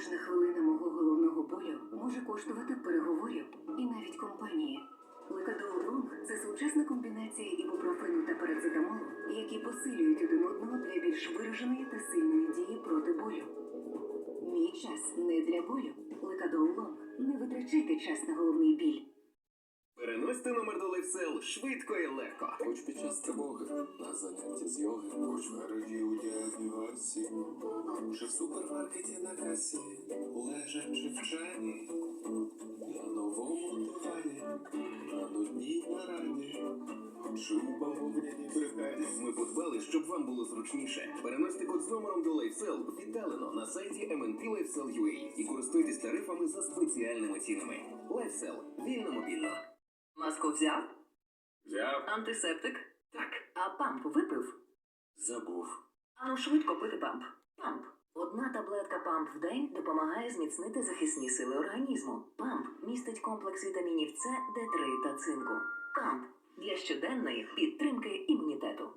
Кожна хвилина мого головного болю може коштувати переговорів і навіть компанії. Лекадол Лонг це сучасна комбінація ібупрофену та парацетамолу, які посилюють один одного для більш вираженої та сильної дії проти болю. Мій час не для болю. Лекадол Лонг. Не витрачайте час на головний біль. Переносьте номер до лайфсел швидко і легко. Хоч під час тривоги, на заняття з йоги, хоч в гаражі у чи в супермаркеті на касі, лежачи в чані, на новому дивані, на нудній нараді, чи у бавовняній бригаді. Ми подбали, щоб вам було зручніше. Переносьте код з номером до лайфсел віддалено на сайті MNP Lifesell UA і користуйтесь тарифами за спеціальними цінами. Лайфсел вільно мобільно. Маску взяв? Взяв, Антисептик? Так. А памп випив? забув. Ану швидко пити памп. Памп. Одна таблетка памп в день допомагає зміцнити захисні сили організму. Памп містить комплекс вітамінів С, Д3 та цинку. Памп для щоденної підтримки імунітету.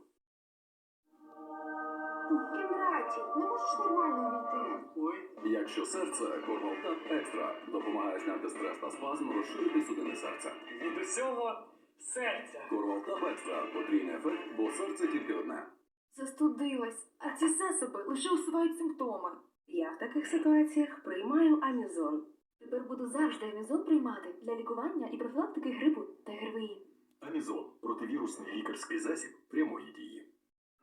Кінраті, не можеш нормально увійти. Ой. Якщо серце, Кормалтап Екстра допомагає зняти стрес та спазм, розширити судини серця. Від усього серця. Кормалтап Екстра потрійний ефект, бо серце тільки одне. Застудилась, а ці засоби лише усувають симптоми. Я в таких ситуаціях приймаю амізон. Тепер буду завжди амізон приймати для лікування і профілактики грипу та ГРВІ. Амізон противірусний лікарський засіб прямої дії.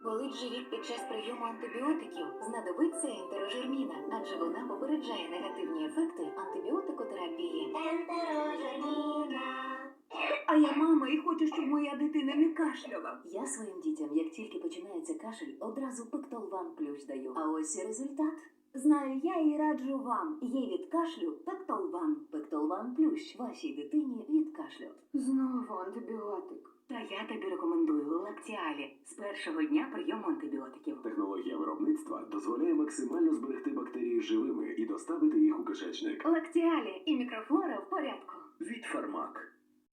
Болить живіт під час прийому антибіотиків. Знадобиться ентерожерміна, адже вона попереджає негативні ефекти антибіотикотерапії. А я мама і хочу, щоб моя дитина не кашляла. Я своїм дітям, як тільки починається кашель, одразу пектолван плющ даю. А ось і результат. Знаю я і раджу вам. Є від кашлю пектолван. Пектолван плющ вашій дитині від кашлю. Знову антибіотик. Та я тобі рекомендую лактіалі з першого дня прийому антибіотиків. Технологія виробництва дозволяє максимально зберегти бактерії живими і доставити їх у кишечник. Лактіалі і мікрофлора в порядку. Від фармак.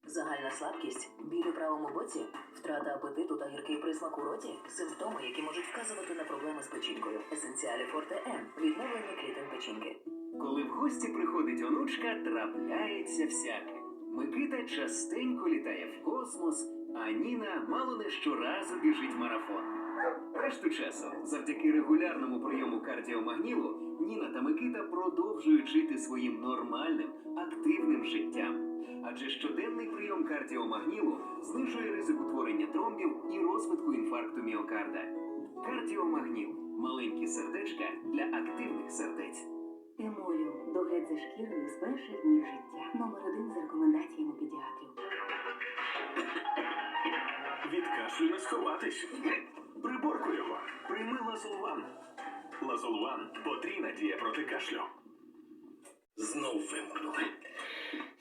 Загальна слабкість, біль у правому боці, втрата апетиту та гіркий присмак у роті симптоми, які можуть вказувати на проблеми з печінкою. Есенціалі Форте М відновлення клітин печінки. Коли в гості приходить онучка, трапляється всяке. Микита частенько літає в космос, а Ніна мало не щоразу біжить марафон. Решту часу, завдяки регулярному прийому кардіомагнілу, Ніна та Микита продовжують жити своїм нормальним, активним життям. Адже щоденний прийом кардіомагнілу знижує ризик утворення тромбів і розвитку інфаркту міокарда. Кардіомагніл маленькі сердечка для активних сердець. Емоліум – догляд за шкірою з перших днів життя. Номер один за рекомендаціями педіатрів. Від кашлю не сховатись. Приборку його. Прийми лазолван. Лазолван потрійна дія проти кашлю. Знов вимкнули.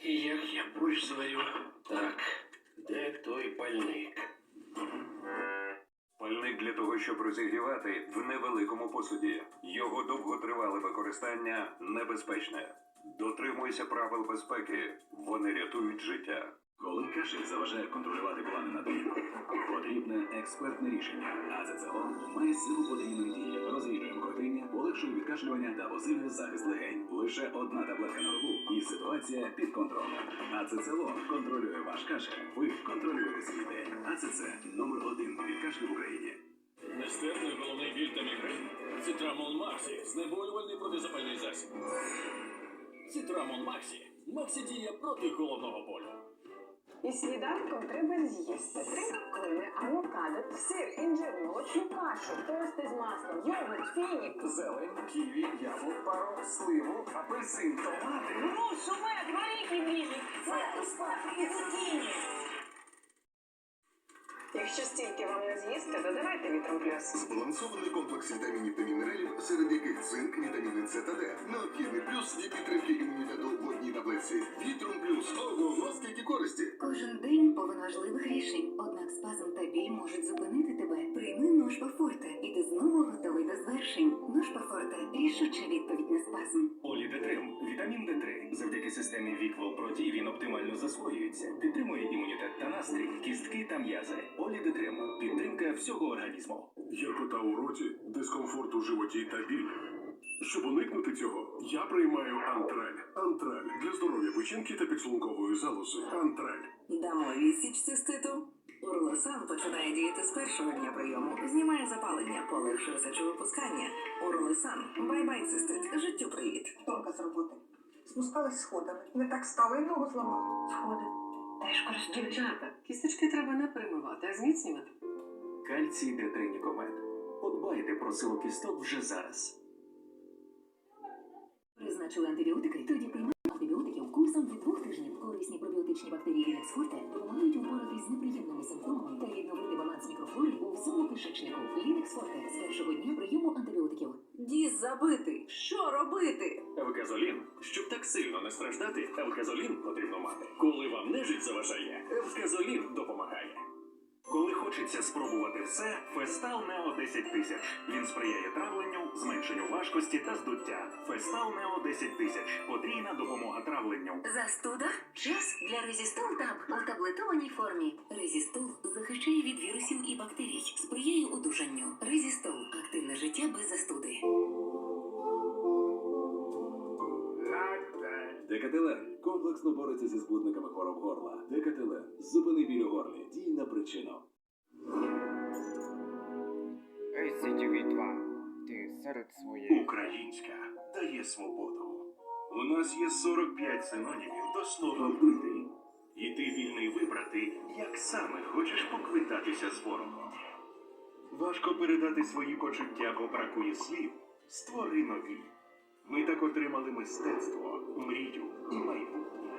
І як я борщ зварю? Так, де той пальник? Пальник для того, щоб розігрівати в невеликому посуді. Його довготривале використання небезпечне. Дотримуйся правил безпеки. Вони рятують життя. Коли кашель заважає контролювати плани на день, потрібне експертне рішення. Ацецелон має силу подвійної дії, розріджує мокротиння, полегшує відкашлювання та посилює захист легень. Лише одна таблетка на добу і ситуація під контролем. Ацецелон контролює ваш кашель. Ви контролюєте свій день. АЦЦ номер один від кашлю в Україні. Нестерпний головний біль та мігрень. Цитрамон Максі. Знеболювальний протизапальний засіб. Цитрамон Максі. Максі діє проти головного болю. І сніданком треба з'їсти три маклини, авокадо, сир, інжир, молочну кашу, тости з маслом, йогурт, фінік. Зелень, ківі, яблук, пару, сливу, апельсин, томати. Ну, шумет, горіхи білі, фету, спарки і цукіні. Якщо стільки вам не з'їсти, додавайте вітром плюс. Збалансований комплекс вітамінів та мінералів, серед яких цинк, вітаміни С та Д. Необхідний плюс для підтримки імунітету в одній таблетці. Вітром плюс. Ого, скільки користі! Кожен день повен важливих рішень, однак спазм та біль можуть зупинити тебе. Прийми Ношпа Форте, і ти знову готовий до звершень. Ношпа Форте – рішуча відповідь на спазм. Олідетрим вітамін Д3. Завдяки системі Віквел Проді він оптимально засвоюється, підтримує імунітет та настрій, кістки та м'язи. Олідетрим підтримка всього організму. Гіркота у роті, дискомфорт у животі та біль. Щоб уникнути цього, я приймаю антраль. Антраль для здоров'я печінки та підшлункової залози. Антраль. Дамо відсіч циститу. Урлесан починає діяти з першого дня прийому. Знімає запалення, полегшує сечовипускання. Урлесан. Бай-бай, цистит. Життю привіт. Тонка з роботи. Спускалась сходами. Не так стало і ногу зламала. Сходи. Теж користь. Дівчата, кісточки треба не примивати, а зміцнювати. Кальцій Детринікомет. Подбайте про силу кісток вже зараз. Призначили антибіотики, тоді приймаємо антибіотиків курсом від двох тижнів. Корисні пробіотичні бактерії Лінекс Форте допомагають упоратись з неприємними симптомами та відновити баланс мікрофлори у всьому кишечнику. Лінекс Форте з першого дня прийому антибіотиків. Діз забитий. Що робити? Евказолін. Щоб так сильно не страждати, евказолін потрібно мати. Коли вам нежить заважає, евказолін допомагає. Коли хочеться спробувати все, Фестал Нео 10 тисяч. Він сприяє травленню, зменшенню важкості та здуття. Фестал Нео 10 тисяч. Потрійна допомога травленню. Застуда? Час для Резістол Таб у таблетованій формі. Резістол захищає від вірусів і бактерій, сприяє одужанню. Резістол активне життя без застуди. Декателен комплексно бореться зі збудниками хвороб горла. Декателен зупини біль у горлі. Дій на причину. SCTV2. Ти серед своєї. Українська дає свободу. У нас є 45 синонімів до слова вбити. І ти вільний вибрати, як саме хочеш поквитатися з ворогом. Важко передати свої почуття, бо бракує слів. Створи нові. Ми так отримали мистецтво, мрію і майбутнє.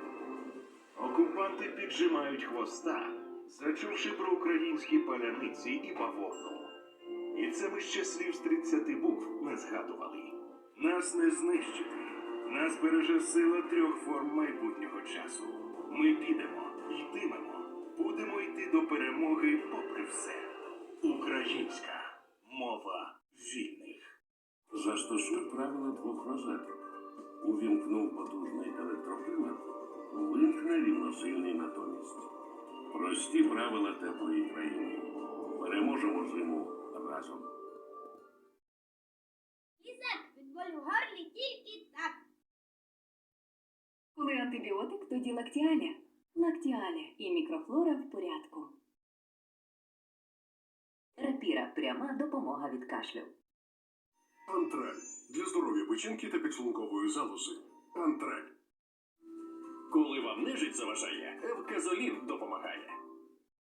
Окупанти піджимають хвоста, зачувши про українські паляниці і бавовну. І це ми ще слів з 30 букв не згадували. Нас не знищити. Нас береже сила трьох форм майбутнього часу. Ми підемо, йтимемо, будемо йти до перемоги попри все. Українська мова вільних. Застосуй правила двох розеток. Увімкнув потужний електроприлад, вимкне рівносильний натомість. Прості правила теплої країни. Переможемо зиму разом. Лізак від болю горлі тільки так. Коли антибіотик, тоді лактіаля. Лактіаля і мікрофлора в порядку. Рапіра. Пряма допомога від кашлю. Антраль для здоров'я печінки та підшлункової залози. Антраль. Коли вам нежить заважає, евказолін допомагає.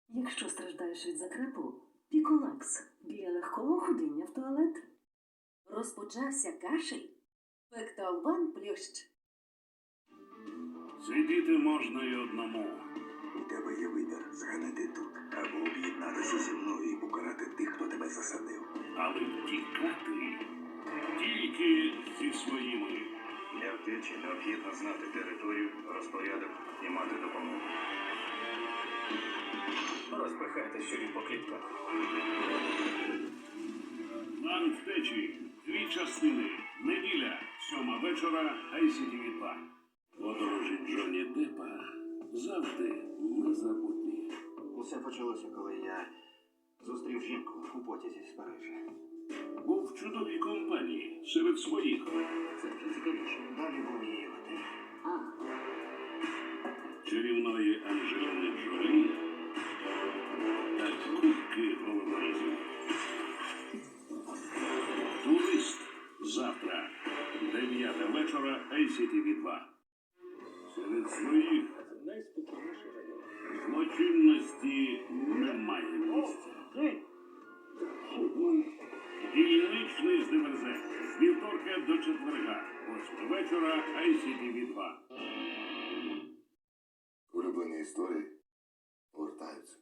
Якщо страждаєш від закрепу, піколакс для легкого ходіння в туалет. Розпочався кашель. Пекталван плющ. Сидіти можна і одному. У тебе є вибір зганити тут або об'єднатися зі мною і покарати тих, хто тебе засадив. Але тікати тільки зі своїми. Для втечі необхідно знати територію, розпорядок і мати допомогу. Розпихайте щурів по клітках. План втечі. Дві частини. Неділя, сьома вечора, ICTV 2. Подорожі Джонні Деппа завжди незабутні. Усе почалося, коли я зустрів жінку у потязі з Парижа. Був в чудовій компанії серед своїх. Це вже цікавіше. Далі був її готель. Чарівної Анджеліни Джолі та кубки головорізів. Турист завтра, 9 вечора, ICTV 2. Серед своїх злочинності немає місця. Вільний книжний верзень. З вівторка до четверга. Восьми вечора ICTV 2. Улюблені історії повертаються.